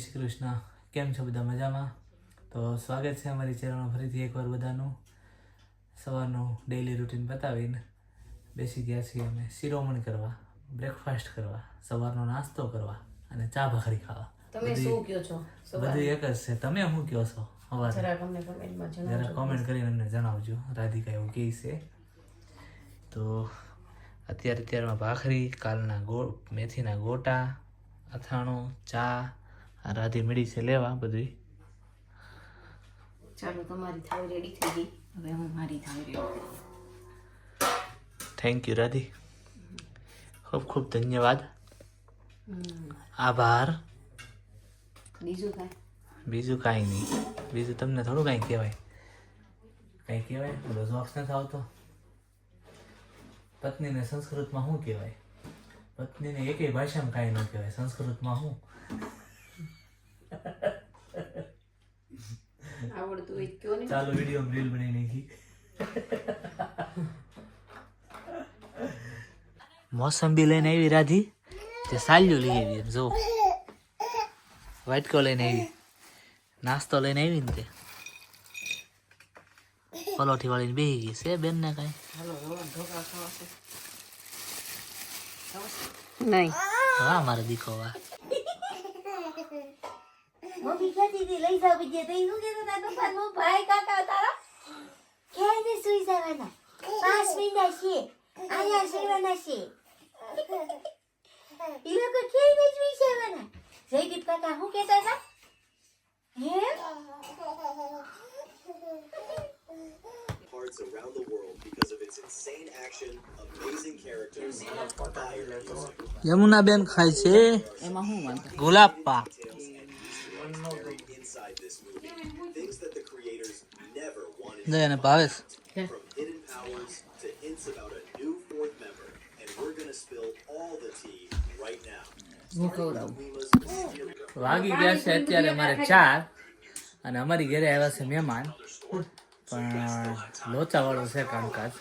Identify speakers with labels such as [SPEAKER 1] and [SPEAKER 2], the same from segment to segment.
[SPEAKER 1] જય શ્રી કૃષ્ણ કેમ છો બધા મજામાં? તો સ્વાગત છે અમારી ચેનલમાં ફરીથી એકવાર બધાનું. સવારનું ડેઈલી રૂટીન બતાવીને બેસી ગયા છીએ અમે શિરોમણ કરવા બ્રેકફાસ્ટ કરવા સવારનો નાસ્તો કરવા અને ચા ભાખરી ખાવા.
[SPEAKER 2] તમે શું કયો છો?
[SPEAKER 1] બધું એક જ છે. તમે શું કહો છો અવાજ જરા કોમેન્ટ કરીને અમને જણાવજો. રાધિકા એવું કહે છે. તો અત્યારે અત્યારમાં ભાખરી કાલના ગો મેથીના ગોટા અથાણું ચા આ રાધી મળી છે લેવા બધી
[SPEAKER 2] ચાલો તમારી થાળી રેડી થઈ ગઈ. હવે હું મારી થાળી રેડી
[SPEAKER 1] થેન્ક યુ રાધી. ખૂબ ખૂબ ધન્યવાદ. આભાર.
[SPEAKER 2] બીજું કાંઈ?
[SPEAKER 1] બીજું કાંઈ નહીં. બીજું તમને થોડું કાંઈ કહેવાય. કાંઈ કહેવાય? બધો જોક્સ નથી આવતો. પત્નીને સંસ્કૃતમાં શું કહેવાય? પત્નીને એકેય ભાષામાં કાંઈ ન કહેવાય. સંસ્કૃતમાં શું?
[SPEAKER 2] આવડતું હોય કયો ને
[SPEAKER 1] ચાલો વિડિયો રીલ બનાવી નાખી મોસંબી લઈને આવી રાધી તે સાલ્યું લઈ આવી એમ જો વાટકો લઈને આવી નાસ્તો લઈને આવી ને તે પલોઠી વાળીને બેસી ગઈ છે બેન ને કઈ
[SPEAKER 2] નહીં
[SPEAKER 1] હા મારે દીકો વાહ
[SPEAKER 3] મમ્મી કહેતી હતી લઈ જાવ બીજે. તો શું કહેતો હતા મો ભાઈ કાકા તારા ક્યાંય સુઈ જવાના? પાંચ મહિના છે અહીંયા સુવાના છે એ લોકો ક્યાંય સુઈ જવાના? જયદીપ કાકા શું કહેતા હતા? હે?
[SPEAKER 4] Parts around the world because of its insane action, amazing characters, and fire music.
[SPEAKER 1] Yamuna બેન ખાય છે.
[SPEAKER 2] એમાં શું
[SPEAKER 1] ગુલાબ પા.
[SPEAKER 4] Buried inside this movie, things that the creators never wanted.
[SPEAKER 1] દે અને Bhavesh
[SPEAKER 4] From hidden powers to hints about a new fourth member, and we're gonna spill all the tea right now.
[SPEAKER 2] હું ખવડાવું
[SPEAKER 4] Lima's mysterious
[SPEAKER 1] વાગી ગયા છે અત્યારે મારે ચાર અને અમારી ઘરે આવ્યા છે મહેમાન પણ લોચા વાળો છે કામકાજ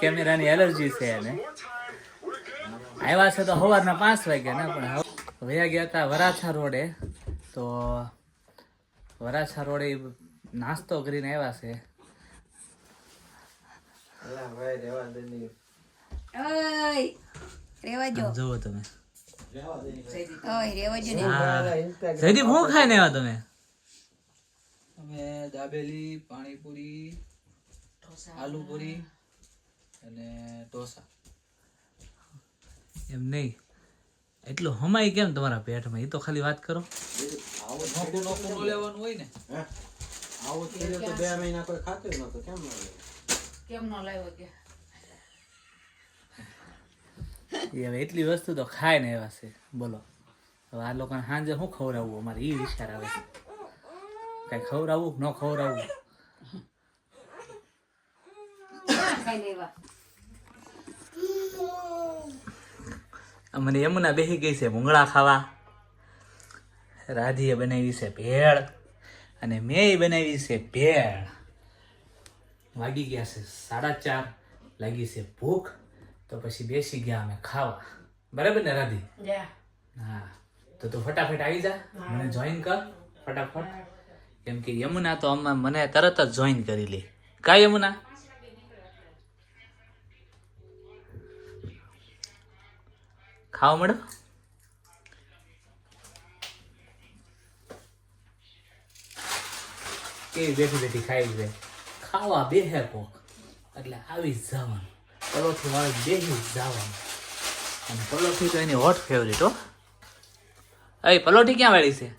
[SPEAKER 1] કેમેરાની એલર્જી છે એને આવ્યા છે તો સવારના પાંચ વાગ્યા ના પણ વયા ગયા હતા વરાછા રોડે. તો વરાછા રોડે નાસ્તો કરીને આવ્યા છે.
[SPEAKER 3] ઓય રેવા જો
[SPEAKER 1] જુઓ તમે.
[SPEAKER 3] ને.
[SPEAKER 1] આવ્યા
[SPEAKER 5] અમે દાબેલી પાણીપુરી આલુપુરી અને ઢોસા.
[SPEAKER 1] એમ નહીં. એટલું હમાય કેમ તમારા પેટમાં? એ તો ખાલી વાત કરો.
[SPEAKER 5] ન લેવાનું હોય ને
[SPEAKER 2] કેમ ન લાવ્યો કે?
[SPEAKER 1] એ હવે એટલી વસ્તુ તો ખાય ને એવા છે. બોલો. હવે આ લોકોને સાંજે શું ખવડાવવું અમારે એ વિચાર આવે છે. કાંઈ ખવડાવવું ન ખવડાવવું
[SPEAKER 2] ખાઈ લેવા.
[SPEAKER 1] અમને યમુના બેસી ગઈ છે ભૂંગળા ખાવા. રાધીએ બનાવી છે ભેળ અને મેં બનાવી છે ભેળ. વાગી ગયા છે સાડા ચાર લાગી છે ભૂખ. તો પછી બેસી ગયા અમે ખાવા. બરાબર ને રાધી? હા. તો તું ફટાફટ આવી જા મને જોઈન કર ફટાફટ. કેમ કે યમુના તો અમે મને તરત જ જોઈન કરી લે. કા યમુના? ખાવા મેડમ કેવી બેઠી બેઠી ખાઈ જાય ખાવા બેહે કોક એટલે આવી જ જવાનું પલોઠી વાળી બે જવાનું અને પલોઠી તો એની હોટ ફેવરિટ હો એ પલોઠી ક્યાં વાળી છે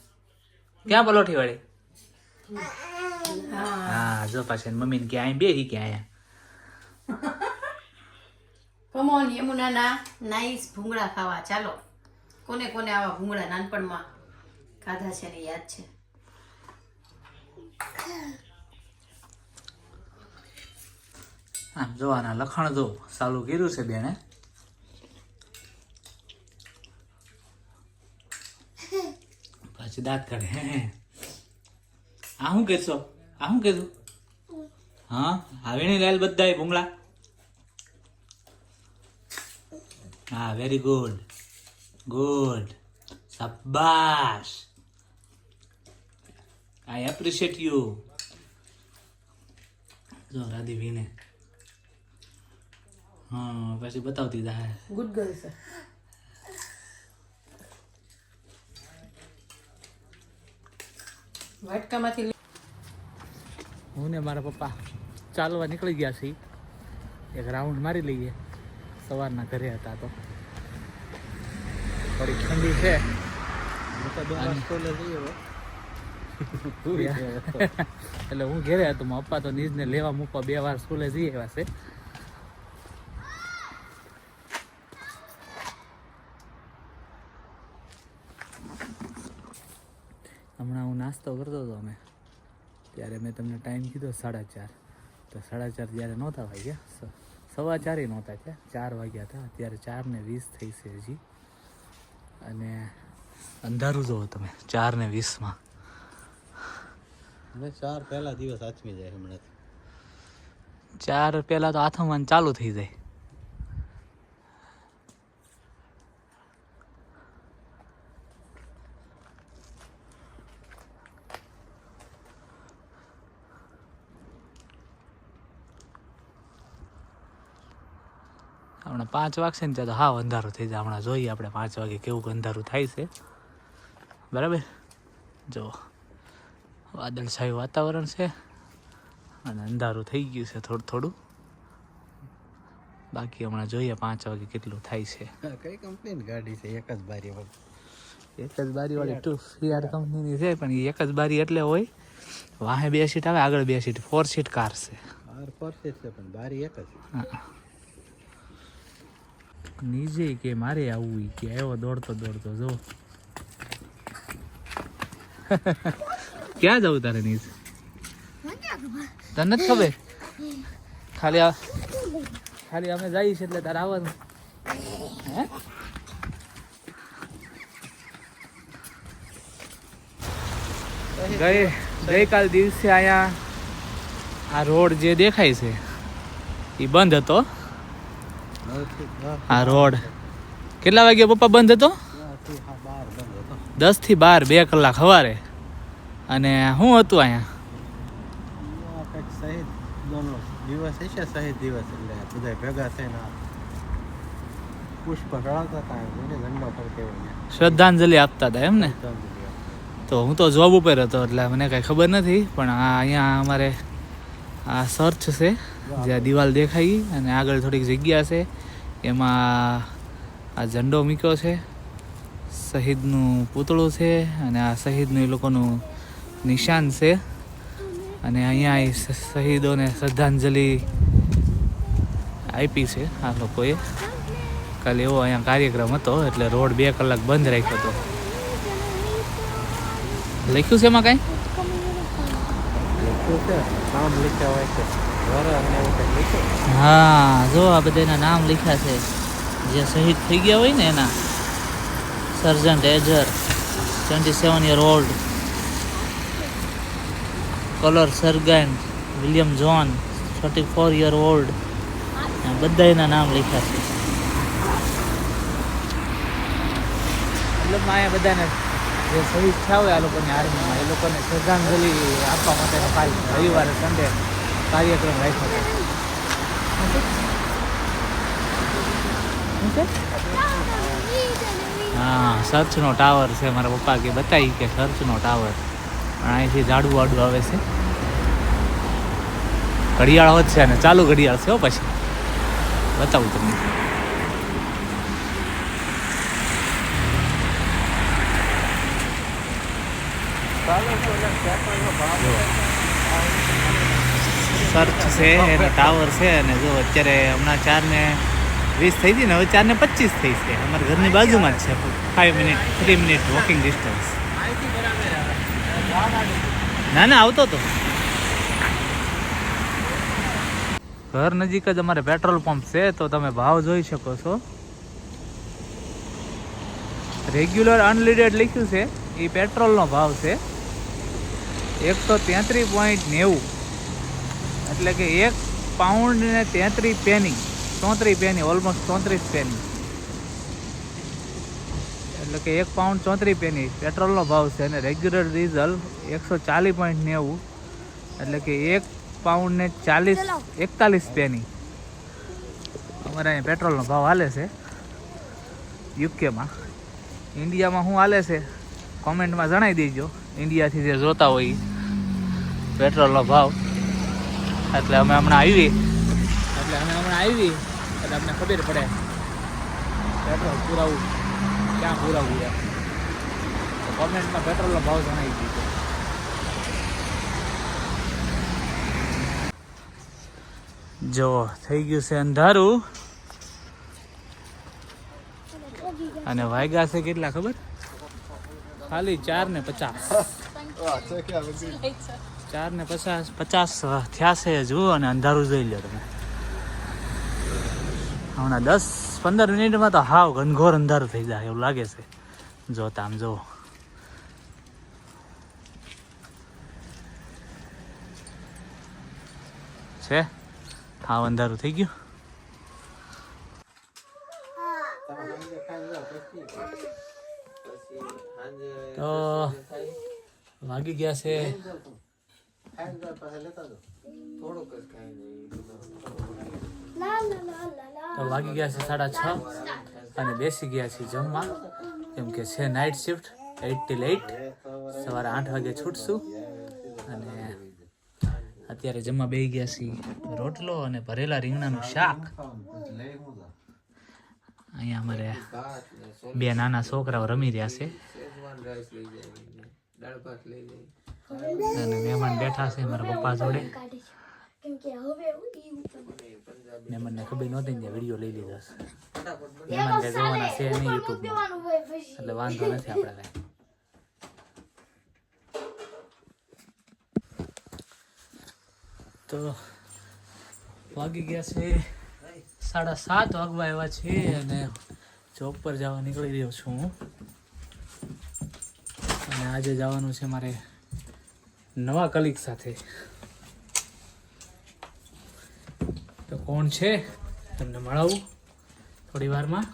[SPEAKER 1] ક્યાં પલોઠી વાળી હા જો પાછી મમ્મીને ક્યાં બેહી ક્યાં અહીંયા
[SPEAKER 2] કમોન યમુનાના નાઈસ ભૂંગળા ખાવા. ચાલો. કોને કોને આવા ભૂંગળા નાનપણમાં ખાધા છે ને યાદ છે?
[SPEAKER 1] આમ જોવાના લખણ જો ચાલુ કર્યું છે બેને. પાછું દાંત કાઢે. હે. આ શું કહેશો આ શું કહેશું હા આવીને લાલ બધા ભૂંગળા. હા વેરી ગુડ ગુડ શાબાશ આઈ એપ્રિશિએટ યુ જો રાધીવીને હા પછી બતાવતી જાય
[SPEAKER 2] ગુડ ગર્લ છે વાટકામાંથી
[SPEAKER 1] હું ને મારા પપ્પા ચાલવા નીકળી ગયા છીએ. એક રાઉન્ડ મારી લઈએ. સવારના ઘરે હતા તો. થોડી ઠંડી છે. એટલે હું ઘેરે હતો પપ્પા તો નીજને લેવા મૂકવા બે વાર સ્કૂલે જઈ આવ્યા છે. હમણાં હું નાસ્તો કરતો હતો અમે. ત્યારે મેં તમને ટાઈમ કીધો સાડા ચાર. તો સાડા ચાર જ્યારે નહોતા વાગ્યા સવા ચારે નહોતા થયા. ચાર વાગ્યા હતા. અત્યારે ચાર ને વીસ થઈ છે હજી. અને અંધારું જોવો તમે. ચાર ને વીસમાં.
[SPEAKER 5] ચાર પહેલા દિવસ આથમી જાય હમણાં
[SPEAKER 1] ચાર પહેલાં તો આથમવાનું ચાલુ થઈ જાય. હમણાં પાંચ વાગશે ને ત્યાં તો હાવ અંધારું થઈ જાય. હમણાં જોઈએ આપણે પાંચ વાગે કેવું અંધારું થાય છે. બરાબર? જો વાદળછાયું વાતાવરણ છે અને અંધારું થઈ ગયું છે થોડું થોડું. બાકી હમણાં જોઈએ પાંચ વાગે કેટલું થાય છે.
[SPEAKER 5] કઈ કંપનીની ગાડી છે? એક જ બારી વાળી
[SPEAKER 1] એક જ બારી વાળી ટુ ફિયાર કંપનીની છે પણ એ એક જ બારી એટલે હોય વાહે બે સીટ આવે આગળ બે સીટ ફોર સીટ કાર છે.
[SPEAKER 5] ફોર સીટ છે પણ બારી એક જ.
[SPEAKER 1] નીચે કે મારે આવવું કે આવ્યો દોડતો દોડતો, જો. ક્યાં જવું તારે નીચે તને નથી ખબર? ખાલી ખાલી અમે જઈએ છીએ એટલે તારે આવવાનું. હે? ગઈ ગઈકાલ દિવસે અહીંયા આ રોડ જે દેખાય છે એ બંધ હતો. આ રોડ. કેટલા વાગ્યા પપ્પા બંધ હતો? દસથી બાર, બે કલાક સવારે અને શું હતું અહીંયા? શ્રદ્ધાંજલિ આપતા હતા એમ ને તો હું તો જોબ ઉપર હતો, એટલે મને કાંઈ ખબર નથી, પણ આ અહીંયા અમારે આ સર્ચ છે, જ્યાં દિવાલ દેખાઈ, અને આગળ થોડીક જગ્યા છે. એમાં આ ઝંડો મૂક્યો છે. શહીદનું પૂતળું છે અને આ શહીદનું એ લોકોનું નિશાન છે. અને અહીંયા એ શહીદોને શ્રદ્ધાંજલિ આપી છે આ લોકોએ. કાલે એવો અહીંયા કાર્યક્રમ હતો એટલે રોડ બે કલાક બંધ રાખ્યો હતો. લખ્યું છે એમાં કાંઈ?
[SPEAKER 5] લખ્યું છે, નામ લખ્યા હોય છે.
[SPEAKER 1] હા જો આ બધાના નામ લખ્યા છે. જે શહીદ થઈ ગયા હોય ને એના. Sergeant eager twenty seven year old colour sergeant William John thirty four year old બધા એના નામ લખ્યા છે. મતલબ અહીંયા બધાને જે શહીદ થયા હોય આ લોકોની આર્મીમાં એ લોકોને શ્રદ્ધાંજલિ આપવા માટેનો કાર્ય રવિવારે સન્ડે કાર્યક્રમ રાખ્યો છે? હા સર્ચનો ટાવર છે મારા પપ્પા કે બતાવી કે સર્ચનો ટાવર. પણ અહીંથી જાડું વાડું આવે છે. ઘડિયાળ હોત છે અને ચાલુ ઘડિયાળ છે હો પછી. બતાવું તમને. સર્ચ છે એનો ટાવર છે અને જો અત્યારે હમણાં ચાર ને વીસ થઈ હતી ને હવે ચાર ને પચીસ થઈ છે. અમારા ઘરની બાજુમાં જ છે five minute three minute walking distance ના ના આવતો તો. ઘર નજીક જ અમારે પેટ્રોલ પંપ છે તો તમે ભાવ જોઈ શકો છો. રેગ્યુલર અનલિડેડ લખ્યું છે એ પેટ્રોલનો ભાવ છે. એકસો તેત્રીસ પોઈન્ટ નેવું. એટલે કે એક પાઉન્ડ ને તેત્રીસ પેની ચોત્રીસ પેની ઓલમોસ્ટ ચોત્રીસ પેની એટલે કે એક પાઉન્ડ ચોત્રીસ પેની પેટ્રોલનો ભાવ છે અને રેગ્યુલર ડીઝલ એકસો ચાલીસ પોઈન્ટ નેવું. એટલે કે એક પાઉન્ડ ને ચાલીસ એકતાલીસ પેની અમારે અહીંયા પેટ્રોલનો ભાવ હાલે છે યુકેમાં. ઇન્ડિયામાં શું હાલે છે? કોમેન્ટમાં જણાવી દેજો. ઇન્ડિયાથી જે જોતા હોય. પેટ્રોલનો ભાવ. એટલે અમે હમણાં આવી એટલે અમે હમણાં આવી એટલે અમને ખબર પડે. પેટ્રોલ પુરાવું ક્યાં પુરાવું યાર કોમેન્ટમાં પેટ્રોલનો ભાવ જણાવી દીધો જો થઈ ગયું છે અંધારું. અને વાગ્યા છે કેટલા ખબર? ખાલી ચાર ને પચાસ. ચાર ને પચાસ પચાસ થયા છે હજુ અને અંધારું જોઈ લો તમે. હમણાં દસ પંદર મિનિટમાં તો હાવ ઘનઘોર અંધારું થઈ જાય, એવું લાગે છે. જોતા આમ જો. છે? હાવ અંધારું થઈ ગયું? તો વાગી ગયા છે તો વાગી ગયા છે સાડા છ અને બેસી ગયા છે જમવા. કેમ કે છે night shift eight till eight સવારે આઠ વાગે છૂટશું. અને અત્યારે જમવા બેસી ગયા છીએ. રોટલો અને ભરેલા રીંગણાનું શાક. અહીંયા અમારે બે નાના છોકરાઓ રમી રહ્યા છે. અને મહેમાન બેઠા છે મારા પપ્પા જોડે. મહેમાનને ખબર નહોતી ને વીડિયો લઈ લીધો છે. મહેમાન કઈ જોવાના છે નહીં યુટ્યુબમાં એટલે વાંધો નથી આપણે કાંઈ. તો વાગી ગયા છે સાડા સાત વાગવા આવ્યા છે અને જોબ પર જવા નીકળી રહ્યો છું હું. અને આજે જવાનું છે મારે નવા કલીગ સાથે. તો કોણ છે? તમને મળાવું થોડી વારમાં.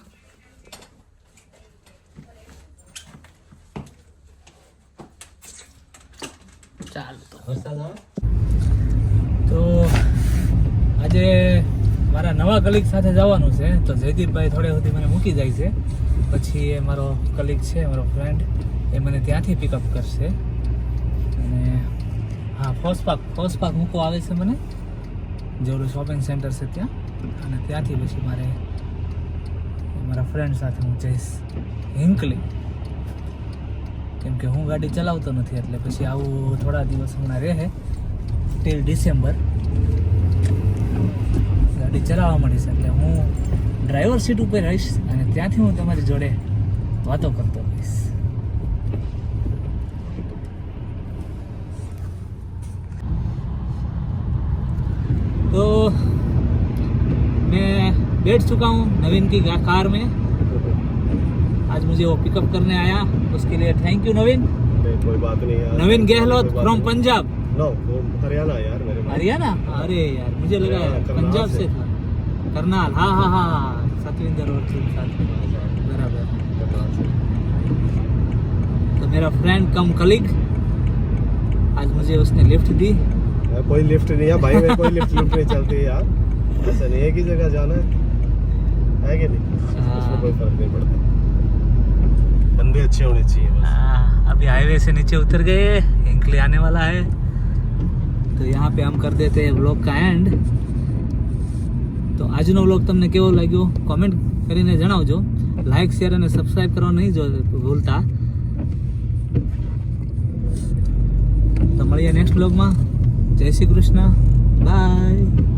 [SPEAKER 1] ચાલો તો. તો આજે મારા નવા કલીગ સાથે જવાનું છે. તો જયદીપભાઈ થોડે સુધી મને મૂકી જાય છે. પછી એ મારો કલીગ છે, મારો ફ્રેન્ડ એ મને ત્યાંથી પિકઅપ કરશે. અને હા ફોસ પાક મૂકો આવે છે મને. જે શોપિંગ સેન્ટર છે ત્યાં. અને ત્યાંથી પછી મારે મારા ફ્રેન્ડ સાથે હું જઈશ હિંકલી. કેમ કે હું ગાડી ચલાવતો નથી, એટલે પછી આવું થોડા દિવસ હમણાં રહે. ટીલ ડિસેમ્બર ગાડી ચલાવવા મળીશ એટલે હું ડ્રાઈવર સીટ ઉપર રહીશ અને ત્યાંથી હું તમારી જોડે વાતો કરતો રહીશ. तो मैं बैठ चुका हूँ नवीन की कार में। आज मुझे वो पिकअप करने आया उसके लिए थैंक यू नवीन।
[SPEAKER 4] कोई बात नहीं यार।
[SPEAKER 1] नवीन गहलोत फ्रॉम पंजाब
[SPEAKER 4] नो हरियाणा यार मेरे
[SPEAKER 1] हरियाणा? अरे यार मुझे लगा
[SPEAKER 4] हाँ,
[SPEAKER 1] पंजाब
[SPEAKER 4] से।
[SPEAKER 1] था। करनाल हाँ हाँ हाँ सतविंदर और बराबर। तो मेरा फ्रेंड कम कलीग आज मुझे उसने लिफ्ट दी।
[SPEAKER 4] यार, कोई लिफ्ट नहीं है भाई में कोई लिफ्ट लिफ्ट नहीं चलती है यार ऐसा नहीं एक ही जगह जाना है है कि नहीं
[SPEAKER 1] हाँ।
[SPEAKER 4] उसमें कोई फर्क नहीं पड़ता बंदे अच्छे होने चाहिए बस
[SPEAKER 1] हाँ, अभी हाईवे से नीचे उतर गए हिंकली आने वाला है તો यहाँ पे हम कर देते हैं વ્લોગ કા એન્ડ તો આજનો વ્લોગ તમને કેવો લાગ્યો કોમેન્ટ કરીને જણાવજો લાઈક શેર અને સબસ્ક્રાઇબ કરવા નહીં જો ભૂલતા તો મળીએ નેક્સ્ટ વ્લોગમાં જય શ્રી કૃષ્ણ. બાય